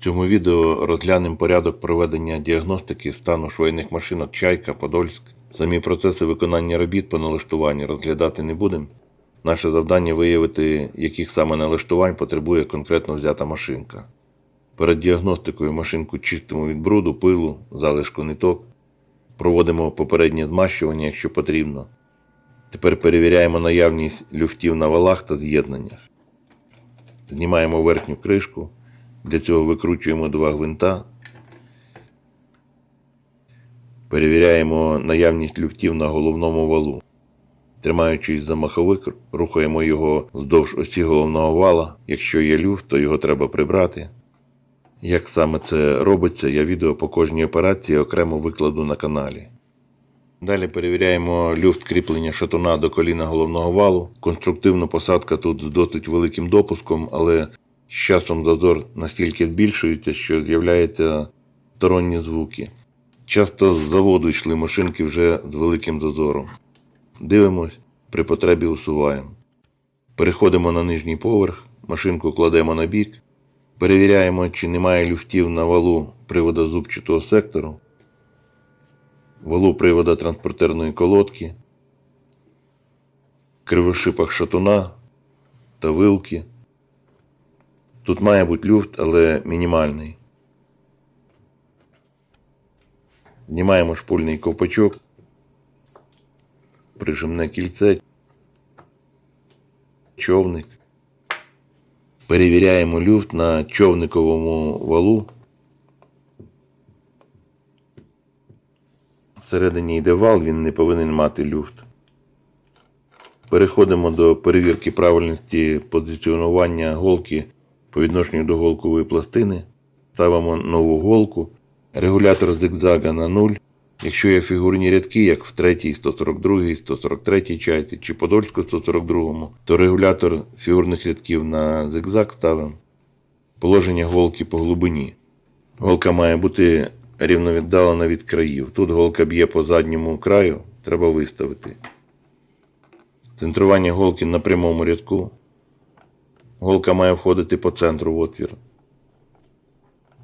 В цьому відео розглянемо порядок проведення діагностики стану швейних машинок Чайка, Подольськ. Самі процеси виконання робіт по налаштуванню розглядати не будемо. Наше завдання виявити, яких саме налаштувань потребує конкретно взята машинка. Перед діагностикою машинку чистимо від бруду, пилу, залишку ниток. Проводимо попереднє змащування, якщо потрібно. Тепер перевіряємо наявність люфтів на валах та з'єднаннях. Знімаємо верхню кришку. Для цього викручуємо два гвинта. Перевіряємо наявність люфтів на головному валу. Тримаючись за маховик, рухаємо його вздовж осі головного вала. Якщо є люфт, то його треба прибрати. Як саме це робиться, я відео по кожній операції окремо викладу на каналі. Далі перевіряємо люфт кріплення шатуна до коліна головного валу. Конструктивна посадка тут з досить великим допуском, але з часом зазор настільки збільшується, що з'являються сторонні звуки. Часто з заводу йшли машинки вже з великим зазором. Дивимось, при потребі усуваємо. Переходимо на нижній поверх, машинку кладемо на бік, перевіряємо, чи немає люфтів на валу привода зубчатого сектору, валу привода транспортерної колодки, кривошипах шатуна та вилки. Тут має бути люфт, але мінімальний. Знімаємо шпульний ковпачок, прижимне кільце, човник. Перевіряємо люфт на човниковому валу. Всередині йде вал, він не повинен мати люфт. Переходимо до перевірки правильності позиціонування голки по відношенню до голкової пластини. Ставимо нову голку. Регулятор зигзага на 0. Якщо є фігурні рядки, як в 3, 142, 143 чайці чи Подольську 142, то регулятор фігурних рядків на зигзаг ставимо. Положення голки по глибині. Голка має бути рівно віддалена від країв. Тут голка б'є по задньому краю, треба виставити. Центрування голки на прямому рядку. Голка має входити по центру в отвір.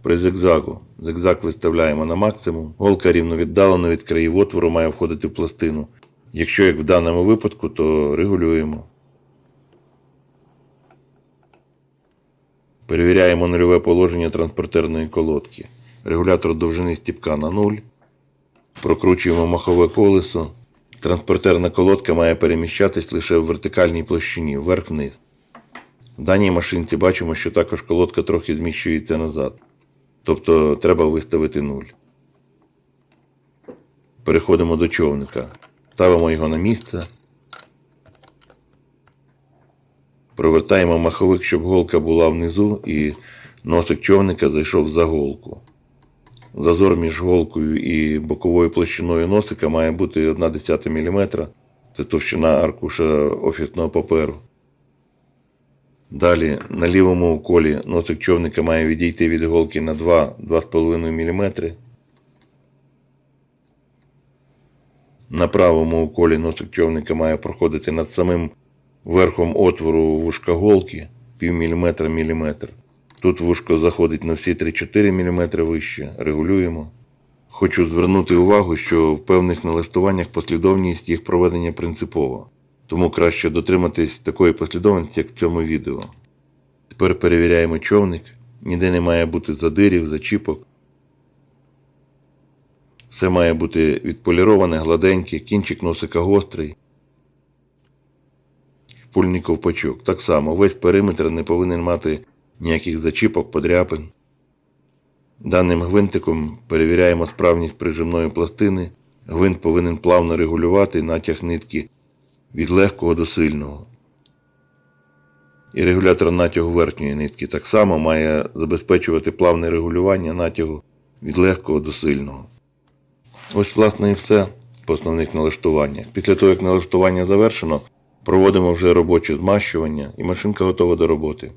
При зигзагу. Зигзаг виставляємо на максимум. Голка рівно віддалена від країв отвору має входити в пластину. Якщо як в даному випадку, то регулюємо. Перевіряємо нульове положення транспортерної колодки. Регулятор довжини стіпка на 0. Прокручуємо махове колесо. Транспортерна колодка має переміщатись лише в вертикальній площині, вверх-вниз. В даній машинці бачимо, що також колодка трохи зміщується назад. Тобто треба виставити 0. Переходимо до човника. Ставимо його на місце. Провертаємо маховик, щоб голка була внизу і носик човника зайшов за голку. Зазор між голкою і боковою площиною носика має бути 1,1 мм. Це товщина аркуша офісного паперу. Далі на лівому колі носик човника має відійти від голки на 2-2,5 мм. На правому колі носик човника має проходити над самим верхом отвору вушка голки пів міліметра міліметр. Тут вушко заходить на всі 3-4 мм вище. Регулюємо. Хочу звернути увагу, що в певних налаштуваннях послідовність їх проведення принципова. Тому краще дотриматись такої послідовності, як в цьому відео. Тепер перевіряємо човник. Ніде не має бути задирів, зачіпок. Все має бути відполіроване, гладеньке, кінчик носика гострий. Пульний ковпачок. Так само, весь периметр не повинен мати ніяких зачіпок, подряпин. Даним гвинтиком перевіряємо справність прижимної пластини. Гвинт повинен плавно регулювати натяг нитки від легкого до сильного. І регулятор натягу верхньої нитки так само має забезпечувати плавне регулювання натягу від легкого до сильного. Ось, власне, і все по основних налаштуваннях. Після того, як налаштування завершено, проводимо вже робоче змащування і машинка готова до роботи.